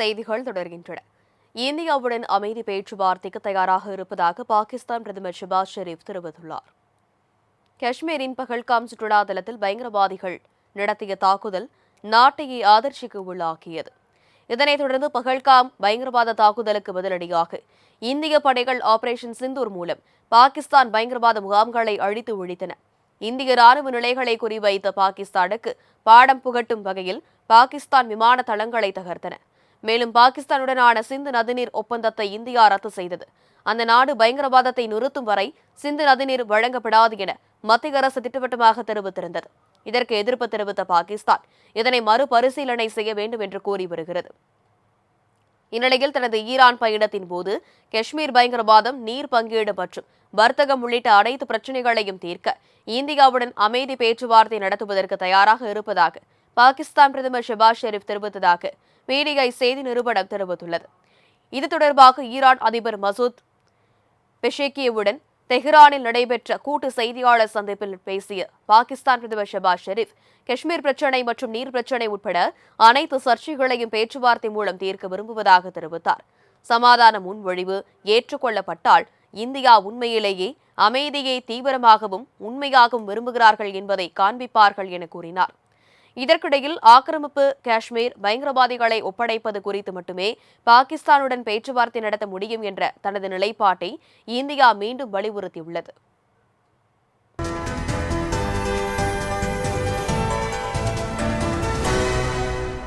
செய்திகள் தொடர்கின்றன. இந்தியாவுடன் அமைதி பேச்சுவார்த்தைக்கு தயாராக இருப்பதாக பாகிஸ்தான் பிரதமர் ஷிபாஸ் ஷெரீப் தெரிவித்துள்ளார். காஷ்மீரின் பகல்காம் சுற்றுலா தளத்தில் பயங்கரவாதிகள் நடத்திய தாக்குதல் நாட்டையே ஆதர்ச்சிக்கு உள்ளாக்கியது. இதனைத் தொடர்ந்து பகல்காம் பயங்கரவாத தாக்குதலுக்கு பதிலடியாக இந்திய படைகள் ஆபரேஷன் சிந்தூர் மூலம் பாகிஸ்தான் பயங்கரவாத முகாம்களை அழித்து ஒழித்தன. இந்திய ராணுவ நிலைகளை குறிவைத்த பாகிஸ்தானுக்கு பாடம் புகட்டும் வகையில் பாகிஸ்தான் விமான தளங்களை தகர்த்தன. மேலும் பாகிஸ்தானுடனான சிந்து நதிநீர் ஒப்பந்தத்தை இந்தியா ரத்து செய்தது. அந்த நாடு பயங்கரவாதத்தை நிறுத்தும் வரை சிந்து நதிநீர் வழங்கப்படாது என மத்திய அரசு திட்டவட்டமாக தெரிவித்திருந்தது. இதற்கு எதிர்ப்பு தெரிவித்த பாகிஸ்தான் இதனை மறுபரிசீலனை செய்ய வேண்டும் என்று கூறி வருகிறது. இந்நிலையில் தனது ஈரான் பயணத்தின் போது காஷ்மீர் பயங்கரவாதம் நீர் பங்கீடு மற்றும் வர்த்தகம் உள்ளிட்ட அனைத்து பிரச்சினைகளையும் தீர்க்க இந்தியாவுடன் அமைதி பேச்சுவார்த்தை நடத்துவதற்கு தயாராக இருப்பதாக பாகிஸ்தான் பிரதமர் ஷெபாஸ் ஷெரீப் தெரிவித்ததாக பிடிஐ செய்தி நிறுவனம் தெரிவித்துள்ளது. இது தொடர்பாக ஈரான் அதிபர் மசூத் பெஷேக்கியவுடன் தெஹ்ரானில் நடைபெற்ற கூட்டு செய்தியாளர் சந்திப்பில் பேசிய பாகிஸ்தான் பிரதமர் ஷெபாஸ் ஷெரீப் காஷ்மீர் பிரச்சினை மற்றும் நீர் பிரச்சினை உட்பட அனைத்து சர்ச்சைகளையும் பேச்சுவார்த்தை மூலம் தீர்க்க விரும்புவதாக தெரிவித்தார். சமாதான முன்மொழிவு ஏற்றுக்கொள்ளப்பட்டால் இந்தியா உண்மையிலேயே அமைதியை தீவிரமாகவும் உண்மையாகவும் விரும்புகிறார்கள் என்பதை காண்பிப்பார்கள் என கூறினார். இதற்கிடையில் ஆக்கிரமிப்பு காஷ்மீர் பயங்கரவாதிகளை ஒப்படைப்பது குறித்து மட்டுமே பாகிஸ்தானுடன் பேச்சுவார்த்தை நடத்த முடியும் என்ற தனது நிலைப்பாட்டை இந்தியா மீண்டும் வலியுறுத்தியுள்ளது.